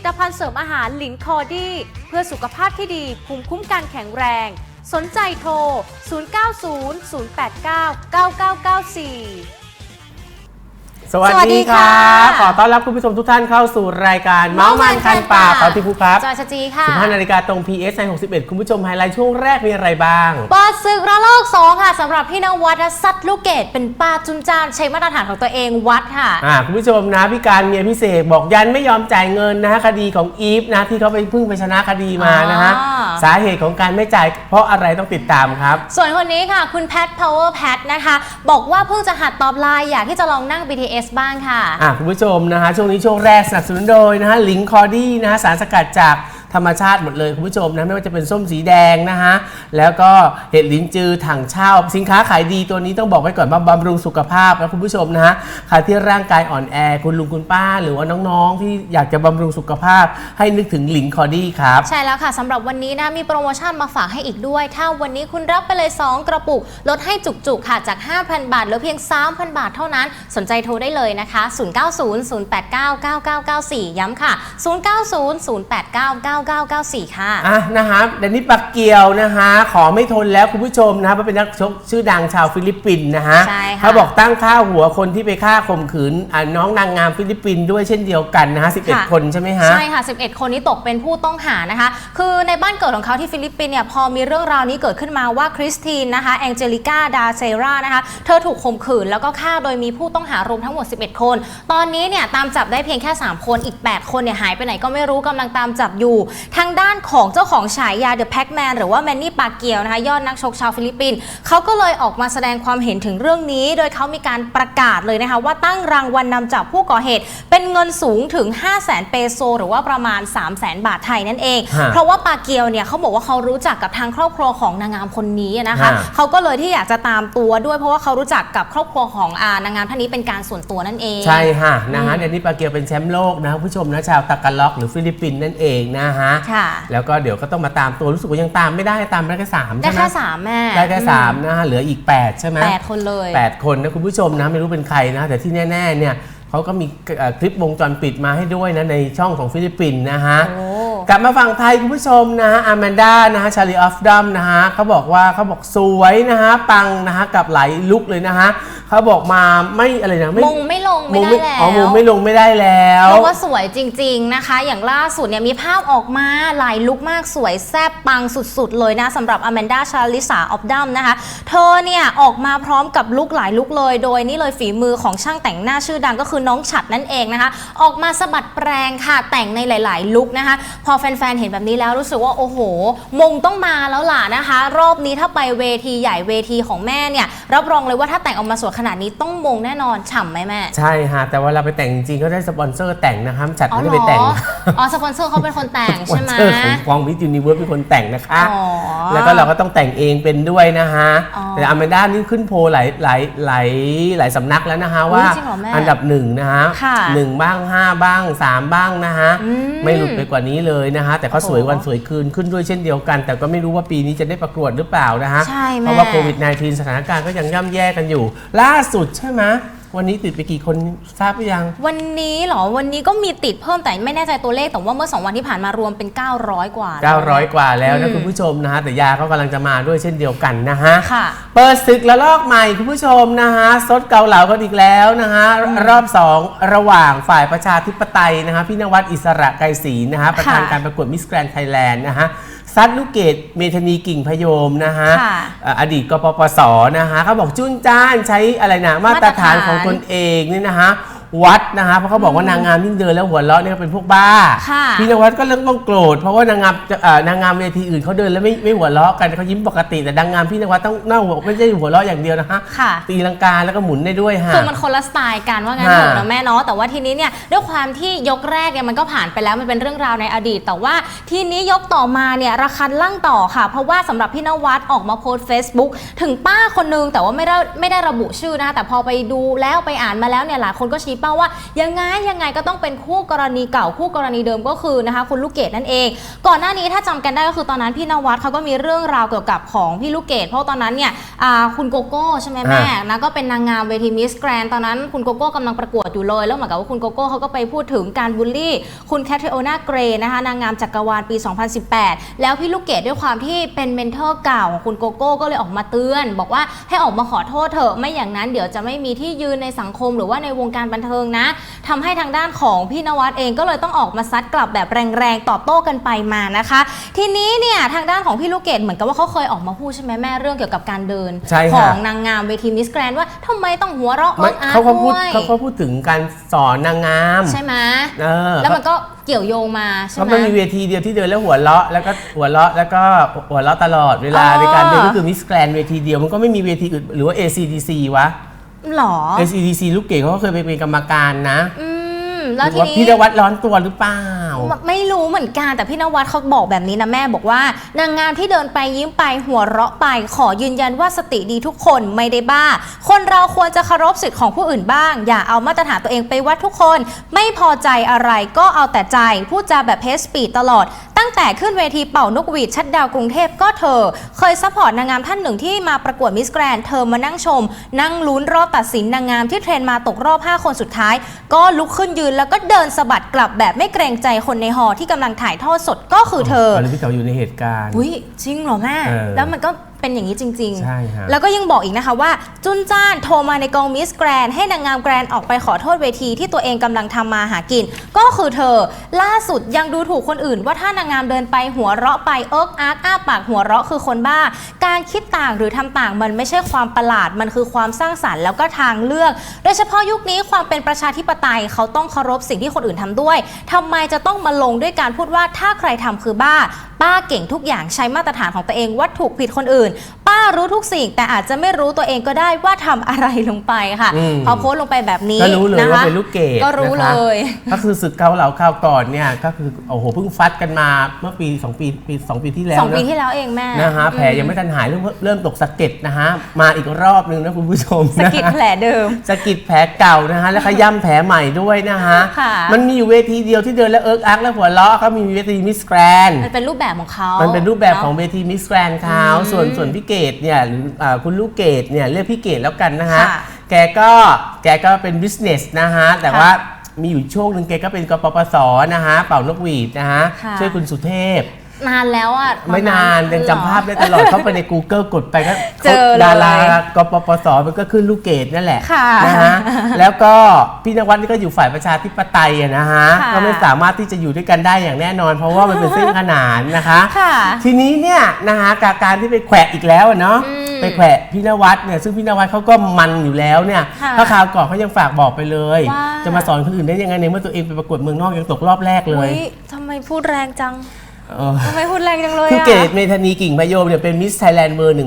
ผลิตภัณฑ์เสริมอาหารหลินคอดี้เพื่อสุขภาพที่ดีภูมิคุ้มกันแข็งแรง สนใจโทร 0900899994 สสวัสดีดีคค่ะรับขอต้อนรับคุณผู้ชมทุกท่านเข้าสู่รายการเมาส์มันคันปากขอที่ภูครับจอยชจีค่ะ15นาฬิกาตรง PS ใน61 คุณผู้ชมไฮไลท์ช่วงแรกมีอะไรบ้างเปิดศึกระลอก2ค่ะสำหรับพี่นวัดซัดลูกเกดเป็นป้าจุนจานใช้มาตรฐานของตัวเองวัดค่ะอ่าคุณผู้ชมนะพี่การเมียพิเศษบอกยันไม่ยอมจ่ายเงินนะฮะคดีของอีฟนะที่เขาไปเพิ่งไปชนะคดีมานะฮะอ๋อสาเหตุของการไม่จ่ายเพราะอะไรต้องติดตามครับ ส่วนคนนี้ค่ะ คุณแพท power pat นะคะ บอกว่าเพิ่งจะหัดตอบไลน์อยากที่จะลองนั่ง BTS บ้างค่ะ อะคุณผู้ชมนะฮะช่วงนี้ช่วงแรกสนับสนุนโดยนะฮะลิงคอดี้นะฮะสารสกัดจาก ธรรมชาติหมดเลยคุณผู้ชมนะไม่ว่าจะเป็นส้มสีแดงนะฮะแล้วก็เห็ดลิ้นจือถังเช่า สินค้าขายดีตัวนี้ต้องบอกไว้ก่อนว่าบำรุงสุขภาพนะคุณผู้ชมนะฮะใครที่ร่างกายอ่อนแอคุณลุงคุณป้า หรือว่าน้องๆ ที่อยากจะบำรุงสุขภาพ ให้นึกถึงหลิงคอดี้ครับใช่แล้วค่ะสำหรับวันนี้นะมีโปรโมชั่นมาฝากให้อีกด้วย ถ้าวันนี้คุณรับไปเลย 2 กระปุก ลดให้จุกๆค่ะจาก 5,000 บาทเหลือเพียง 3,000 บาทเท่านั้น สนใจโทรได้เลยนะคะ 0900899994 ย้ำค่ะ0900899994 ค่ะ อะนะครับเดนนี่ปักเกียวนะฮะขอไม่ทนแล้วคุณผู้ชมนะเพราะเป็นนักชกชื่อดังชาวฟิลิปปินส์นะฮะใช่ค่ะเขาบอกตั้งค่าหัวคนที่ไปฆ่าข่มขืนอะน้องนางงามฟิลิปปินส์ด้วยเช่นเดียวกันนะฮะค่ะ 11 คนใช่ไหมฮะ ใช่ค่ะ 11 คนนี้ตกเป็นผู้ต้องหานะคะ คือในบ้านเกิดของเขาที่ฟิลิปปินส์เนี่ย พอมีเรื่องราวนี้เกิดขึ้นมาว่าคริสตินนะคะ แองเจลิก้า ดาเซรา นะคะ เธอถูกข่มขืนแล้วก็ฆ่าโดยมีผู้ต้องหารวมทั้งหมด 11 คน ตอนนี้เนี่ย ตามจับได้เพียงแค่ 3 คน อีก 8 คนเนี่ย หายไปไหนก็ไม่รู้กำลังตามจับอยู่ทางด้านของเจ้าของฉายาเดอะแพ็กแมนหรือว่าแมนนี่ปาเกียวนะคะยอดนักชกชาวฟิลิปปินส์เขาก็เลยออกมาแสดงความเห็นถึงเรื่องนี้ โดยเขามีการประกาศเลยนะคะว่าตั้งรางวัลนนำจับผู้ก่อเหตุ เป็นเงินสูงถึง 5 0 0 0 0 0เปโซ หรือว่าประมาณ 3 0 0 0 0 0บาทไทยนั่นเองฮะเพราะว่าปาเกียวเนี่ยเขาบอกว่าเขารู้จักกับทางครอบครัวของนางงามคนนี้นะคะฮะเขาก็เลยที่อยากจะตามตัวด้วยเพราะว่าเขารู้จักกับครอบครัวของอานางงามท่านนี้เป็นการส่วนตัวนั่นเองใช่ฮะนะฮะเดนนี่ปาเกียวเป็นแชมป์โลกนะคุณผู้ชมนะชาวตากาล็อกหรือฟิลิปปินส์นั่นเองนะฮะ ค่ะ แล้วก็เดี๋ยวก็ต้องมาตามตัวรู้สึกว่ายังตามไม่ได้ตามได้แค่สามได้ใช่ไหมแค่สามแม่ได้แค่สามนะฮะเหลืออีก 8 ใช่ไหม แปดคนเลยแปดคนนะคุณผู้ชมนะไม่รู้เป็นใครนะ แต่ที่แน่ ๆ เนี่ยเขาก็มีเอ่อคลิปวงจรปิดมาให้ด้วยนะ ในช่องของฟิลิปปินส์นะฮะ โอ้ กลับมาฝั่งไทยคุณผู้ชมนะฮะอาแมนด้านะฮะชาลีออฟดัมนะฮะเขาบอกว่าเขาบอกสวยนะฮะ ปังนะฮะ กับหลายลุกเลยนะฮะ เขาบอกมาไม่อะไรนะไม่มงไม่ลงไม่งได้แล้ว อ๋อมงไม่ลงไม่ได้แล้วเพราะว่าสวยจริง ๆนะคะ อย่างล่าสุดเนี่ยมีภาพออกมาหลายลุคมากสวยแซ่บปังสุดๆ เลยนะสำหรับอแมนดาชาลิสาออฟดัมนะคะ เธอเนี่ยออกมาพร้อมกับลุคหลายลุคเลย โดยนี่เลยฝีมือของช่างแต่งหน้าชื่อดังก็คือน้องฉัดนั่นเองนะคะ ออกมาสะบัดแปรงค่ะแต่งในหลาย ๆ ลุคนะคะ พอแฟนๆเห็นแบบนี้แล้วรู้สึกว่าโอ้โห มงต้องมาแล้วล่ะนะคะ รอบนี้ถ้าไปเวทีใหญ่เวทีของแม่เนี่ยรับรองเลยว่าถ้าแต่งออกมาสวยขนาดนี้ต้องมงแน่นอนฉ่ำไหมแม่ ใช่ฮะแต่ว่าเราไปแต่งจริงๆก็ได้สปอนเซอร์แต่งนะครับจัดอ๋อไม่เหรได้ไปแต่งออ๋อสปอนเซอร์เขาเป็นคนแต่งสปอใช่นไหม เซอร์ของกองวิทยูนิเวิร์สเป็นคนแต่งนะคะ อ๋อแล้วก็เราก็ต้องแต่งเองเป็นด้วยนะฮะ อ๋อแต่อแมนด้านี่ขึ้นโพลหลายหลายหลายหลายสำนักแล้วนะฮะอุ๊ยว่าจริงเหรอแม่อันดับหนึ่งนะฮะค่ะหนึ่งบ้างห้าบ้างสามบ้างนะฮะ อืมไม่หลุดไปกว่านี้เลยนะฮะ แต่ก็โอ้โหสวยวันสวยคืนขึ้นด้วยเช่นเดียวกัน แต่ก็ไม่รู้ว่าปีนี้จะได้ประกวดหรือเปล่านะฮะ ใช่แม่เพราะว่าโควิด -19 สถานการณ์ก็ยังย่ำแย่กันอยู่ ล่าสุดใช่ไหมวันนี้ติดไปกี่คนทราบหรือยัง วันนี้เหรอ วันนี้ก็มีติดเพิ่มแต่ไม่แน่ใจตัวเลข แต่ว่าเมื่อ 2 วันที่ผ่านมารวมเป็น 900 กว่าแล้ว 900 กว่าแล้วอืนะมคุณผู้ชมนะฮะแต่ยาก็กำลังจะมาด้วยเช่นเดียวกันนะฮะค่ะ เปิดศึกละลอกใหม่คุณผู้ชมนะฮะซดเกาเหลากันอีกแล้วนะฮะรอบ 2 ระหว่างฝ่ายประชาธิปไตยนะฮะพี่นวัดอิสระไกรศรีนะฮะประธานการประกวดมิสแกรนไทยแลนด์นะฮะ ซัดลูกเกดเมธานีกิ่งพยมนะฮะค่ะเอ่ออดีตกปปสนะฮะเขาบอกจุนจ้านใช้อะไรนะมาตรฐานมาตรฐานของตนเองนี่นะฮะ วัดนะฮะเพราะเขาบอกว่านางงามยิ่งเดินแล้วหัวเราะเนี่ยเป็นพวกบ้าค่ะพี่นวัดก็เริ่มต้องโกรธเพราะว่านางงามเอ่อนางงามเวทีอื่นเขาเดินแล้วไม่ไม่หัวเราะกันเขายิ้มปกติแต่นางงามพี่นวัดต้องหน้าหัวไม่ใช่หัวเราะอย่างเดียวนะฮะค่ะตีลังกาแล้วก็หมุนได้ด้วยฮะคือมันคนละสไตล์กันว่างั้นฮะเถอะนะแม่เนาะแต่ว่าทีนี้เนี่ยด้วยความที่ยกแรกเนี่ยมันก็ผ่านไปแล้วมันเป็นเรื่องราวในอดีต แต่ว่าทีนี้ยกต่อมาเนี่ยระคันลั่งต่อค่ะ เพราะว่าสำหรับพี่นวัดออกมาโพสต์ Facebook ถึงป้าคนนึงแต่ว่าไม่ได้ไม่ได้ระบุชื่อนะคะแต่พอไปดูแล้วไปอ่านมาแล้วเนี่ยหลายคนก็ชี้เป้าว่า ยังไงยังไงก็ต้องเป็นคู่กรณีเก่าคู่กรณีเดิมก็คือนะคะคุณลูกเกดนั่นเอง ก่อนหน้านี้ถ้าจำกันได้ก็คือตอนนั้นพี่นวัดเขาก็มีเรื่องราวเกี่ยวกับของพี่ลูกเกดเพราะตอนนั้นเนี่ยอ่าคุณโกโก้ใช่ไหมแม่อ่านะก็เป็นนางงามเวทีมิสแกรนตอนนั้นคุณโกโก้กำลังประกวดอยู่เลย แล้วเหมือนกับว่าคุณโกโก้เขาก็ไปพูดถึงการบูลลี่ คุณแคทริโอนาเกรนะคะนางงามจักรวาลปี 2018 แล้วพี่ลูกเกดด้วยความที่เป็นเมนเทอร์เก่าของคุณโกโก้ก็เลยออกมาเตือน บอกว่าให้ออกมาขอโทษเถอะไม่อย่างนั้นเดี๋ยวจะไม่มีที่ยืนในสังคมหรือว่าในวงการบันเทิงนะทำให้ทางด้านของพี่นวัดเองก็เลยต้องออกมาซัดกลับแบบแรงๆตอบโต้กันไปมานะคะ ทีนี้เนี่ยทางด้านของพี่ลูกเกดเหมือนกับว่าเขาเคยออกมาพูดใช่ไหมแม่เรื่องเกี่ยวกับการเดิน ใช่ขค่ะองนางงามเวทีมิสแกรนว่าทำไมต้องหัวเราะไม่อิ๊กอาร์เขาเขาพูดด้วยเขาเขาพูดถึงการสอนนางงามใช่ไหมเออแล้วมันก็เกี่ยวโยงมาใช่เขาไหม ไม่มีเวทีเดียวที่เดินแล้วหัวเราะแล้วก็หัวเราะแล้วก็หัวเราะตลอดเวลาอ๋อ ในการเดินก็คือมิสแกรนเวทีเดียวมันก็ไม่มีเวทีอื่นหรือว่า ACDC วะ หรอ ACDC ลูกเก๋เขาก็เคยไปเป็นกรรมการนะ อืมห แล้วรือทีว่านี้ พี่นวัดร้อนตัวหรือเปล่าไม่ไม่รู้เหมือนกันแต่พี่นวัดเขาบอกแบบนี้นะแม่บอกว่านางงามที่เดินไปยิ้มไปหัวเราะไป ขอยืนยันว่าสติดีทุกคนไม่ได้บ้า คนเราควรจะเคารพสิทธิ์ของผู้อื่นบ้าง อย่าเอามาตรฐานตัวเองไปวัดทุกคน ไม่พอใจอะไรก็เอาแต่ใจพูดจาแบบเพสปีดตลอด ตั้งแต่ขึ้นเวทีเป่านกหวีดชัดดาวกรุงเทพก็เธอ เคยซัพพอร์ตนางงามท่านหนึ่งที่มาประกวดมิสแกรนเธอมานั่งชม นั่งลุ้นรอบตัดสินนางงามที่เทรนมาตกรอบ 5 คนสุดท้าย ก็ลุกขึ้นยืนแล้วก็เดินสะบัดกลับแบบไม่เกรงใจคนในหอที่กำลังถ่ายทอดสดก็คือเธอ ตอนนี้พี่เต๋ออยู่ในเหตุการณ์ อุ้ยจริงเหรอแม่ เออ แล้วมันก็ เป็นอย่างนี้จริงๆใช่ฮะแล้วก็ยังบอกอีกนะคะว่า จุนจ้านโทรมาในกองมิสแกรนให้นางงามแกรนออกไปขอโทษเวทีที่ตัวเองกำลังทำมาหากิน ก็คือเธอ ล่าสุดยังดูถูกคนอื่น ว่าถ้านางงามเดินไปหัวเราะไปเอิกอาร์กอ้าปากหัวเราะคือคนบ้า การคิดต่างหรือทำต่างมันไม่ใช่ความประหลาดมันคือความสร้างสรรค์แล้วก็ทางเลือก โดยเฉพาะยุคนี้ความเป็นประชาธิปไตยเขาต้องเคารพสิ่งที่คนอื่นทำด้วยทำไมจะต้องมาลงด้วยการพูดว่าถ้าใครทำคือบ้า ป้าเก่งทุกอย่างใช้มาตรฐานของตัวเองว่าถูกผิดคนอื่น good. ป้ารู้ทุกสิ่ง แต่อาจจะไม่รู้ตัวเองก็ได้ว่าทำอะไรลงไปค่ะ อืม พอโพสต์ลงไปแบบนี้ก็รู้เลยนะว่าคะเป็นลูกเกดก็รู้นะคะเลยก็คือศึกเกาเหลาข้าวก่อนเนี่ยก็คือโอ้โหเพิ่งฟัดกันมาเมื่อปี2ปีปีสองปีที่แล้วสองปีนะที่แล้วเองแม่นะฮะแผลยังไม่ทันหายเริ่มเริ่มตกสะเก็ดนะฮะมาอีกรอบนึงนะคุณผู้ชมสะนะกิดแผลเดิม สะกิดแผลเก่านะฮะแล้วขย้ำแผลใหม่ด้วยนะฮะค่ะ มันมีอยู่เวทีเดียวที่เดินแล้วเอิร์กอักแล้วหัวเราะก็มีเวทีมิสแกรนมันเป็นรูปแบบของเขามันเป็นรูปแบบของเนาะเวทีมิสแกรนเขาอืมส่วนส่วนพี่เกดเนี่ยหรืออาคุณลูกเกดเนี่ยเรียกพี่เกดแล้วกันนะฮะ ค่ะแกก็แกก็เป็นบิสเนสนะฮะ แต่ค่ะว่ามีอยู่ช่วงหนึ่งแกก็เป็นกปปสนะฮะ เป่านกหวีดนะฮะ ค่ะ ช่วยคุณสุเทพ นานแล้วอะไม่นานยังจำภาพได้ตลอดเข้าไปใน Google กดไปก็เจอเลย ดารากปปสมันก็ขึ้นลูกเกดนั่นแหละค่ะนะฮะแล้วก็พี่นวัดนี่ก็อยู่ฝ่ายประชาธิปไตยอะนะฮะค่ะ ก็ไม่สามารถที่จะอยู่ด้วยกันได้อย่างแน่นอน เพราะว่ามันเป็นเส้นขนานนะคะ ค่ะ ทีนี้เนี่ยนะคะกับการที่ไปแขวะอีกแล้วอะเนาะอืมไปแขวะพี่นวัดเนี่ยซึ่งพี่นวัดเขาก็มันอยู่แล้วเนี่ยค่ะถ้าคราวก่อนเขายังฝากบอกไปเลย ว่า จะมาสอนคนอื่นได้ยังไงในเมื่อตัวเองไปประกวดเมืองนอกยังตกรอบแรกเลยอุ๊ยทำไมพูดแรงจังเออ ทำไมพูดแรงจังเลยคืออะเกดเมธานีกิ่งพะโยมเนี่ยเป็นมิสไทยแลนด์เบอร์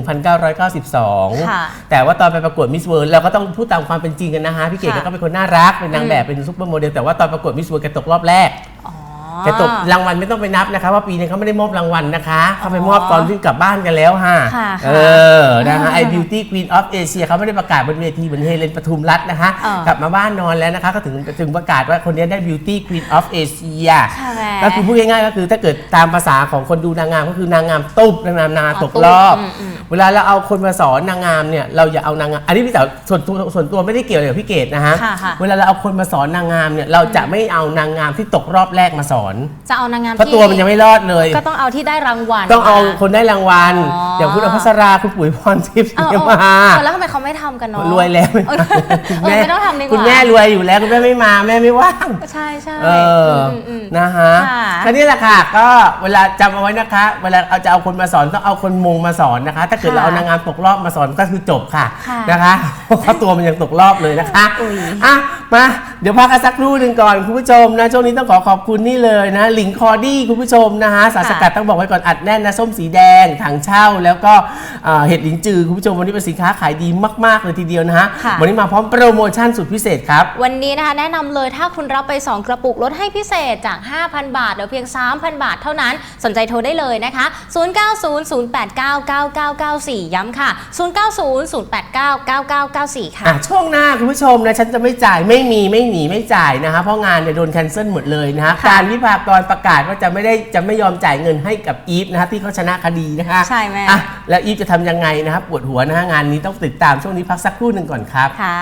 1992ค่ะแต่ว่าตอนไปประกวดมิสเวิร์เราก็ต้องพูดตามความเป็นจริงกันนะฮะ พี่เกดค่ะก็เป็นคนน่ารัก เป็นนางแบบ เป็นซุปเปอร์โมเดล แต่ว่าตอนประกวดมิสเวิร์แกตกรอบแรกอ๋อ แกตกรางวัลไม่ต้องไปนับนะคะว่าปีนี้เขาไม่ได้มอบรางวัลนะคะ เขาไปมอบตอนที่กลับบ้านกันแล้วฮะค่ะเออนะคะไอ Beauty Queen of Asia เขาไม่ได้ประกาศบนเวทีเหมือนเฮเลนปทุมรัตน์นะคะ เออกลับมาบ้านนอนแล้วนะคะก็ถึงถึงประกาศว่าคนนี้ได้ Beauty Queen of Asia ค่ะแม่ก็คือพูดง่ายๆก็คือถ้าเกิดตามภาษาของคนดูนางงามก็คือนางงามตุ๊บนางงามนางงามอ๋อตกรอบตุ๊บอืมอืม เวลาเราเอาคนมาสอนนางงามเนี่ยเราอย่าเอานางงามอันนี้พี่แต่ส่วนตัวส่วนตัวไม่ได้เกี่ยวเลยกับพี่เกดนะฮะค่ะค่ะ เวลาเราเอาคนมาสอนนางงามเนี่ยเราจะไม่เอานางงามที่ตกรอบแรกมาสอนจะเอานางงามเพราะที่ตัวมันยังไม่รอดเลย ก็ต้องเอาที่ได้รางวัล ต้องเอามคนได้รางวัล อ๋ออ อย่างคุณอภัสราคุณปุ๋ยพรทิพย์เออเนี่ยเออมา เออแล้วทำไมเขาไม่ทำกันเนาะ รวยแล้วเออเออไม่ต้องทำดีกว่า คุณแม่รวยอยู่แล้วคุณแม่ไม่มาแม่ไม่ว่าง ใช่ใช่เอออมอืม นะฮะค่ะก็นี่แหละค่ะ ก็เวลาจำเอาไว้นะคะ เวลาเอาจะเอาคนมาสอนต้องเอาคนมงมาสอนนะคะ ถ้าเกิดค่ะเราเอานางงามตกรอบมาสอนก็คือจบค่ะค่ะนะคะเพราะตัวมันยังตกรอบเลยนะคะอุ๊ย อะ มาเดี๋ยวพักกันสักครู่หนึ่งก่อนคุณผู้ชมนะช่วงนี้ต้องขอขอบคุณนี่เลยนะลิงคอดี้คุณผู้ชมนะฮะสารสกัดต้องบอกไว้ก่อนอัดแน่นนะส้มสีแดงถังเช่า แล้วก็เอ่อเห็ดลินจือคุณผู้ชมวันนี้เป็นสินค้าขายดีมาก ๆ เลยทีเดียวนะฮะค่ะ วันนี้มาพร้อมโปรโมชั่นสุดพิเศษครับ วันนี้นะคะแนะนำเลยถ้าคุณรับไป 2 กระปุกลดให้พิเศษจาก 5,000 บาทเหลือเพียง 3,000 บาทเท่านั้น สนใจโทรได้เลยนะคะ 0900899994 ย้ำค่ะ 0900899994 ค่ะ อะช่วงหน้าคุณผู้ชมนะฉันจะไม่จ่ายไม่มีไม่หนีหนีไม่จ่ายนะคะเพราะงานเนี่ยโดนแคนเซิลหมดเลยนะคะค่ะการวิพากรประกาศว่าจะไม่ได้จะไม่ยอมจ่ายเงินให้กับอีฟนะคะที่เขาชนะคดีนะคะใช่แม่อะแล้วอีฟจะทำยังไงนะครับปวดหัวนะฮะงานนี้ต้องติดตามช่วงนี้พักสักครู่หนึ่งก่อนครับค่ะ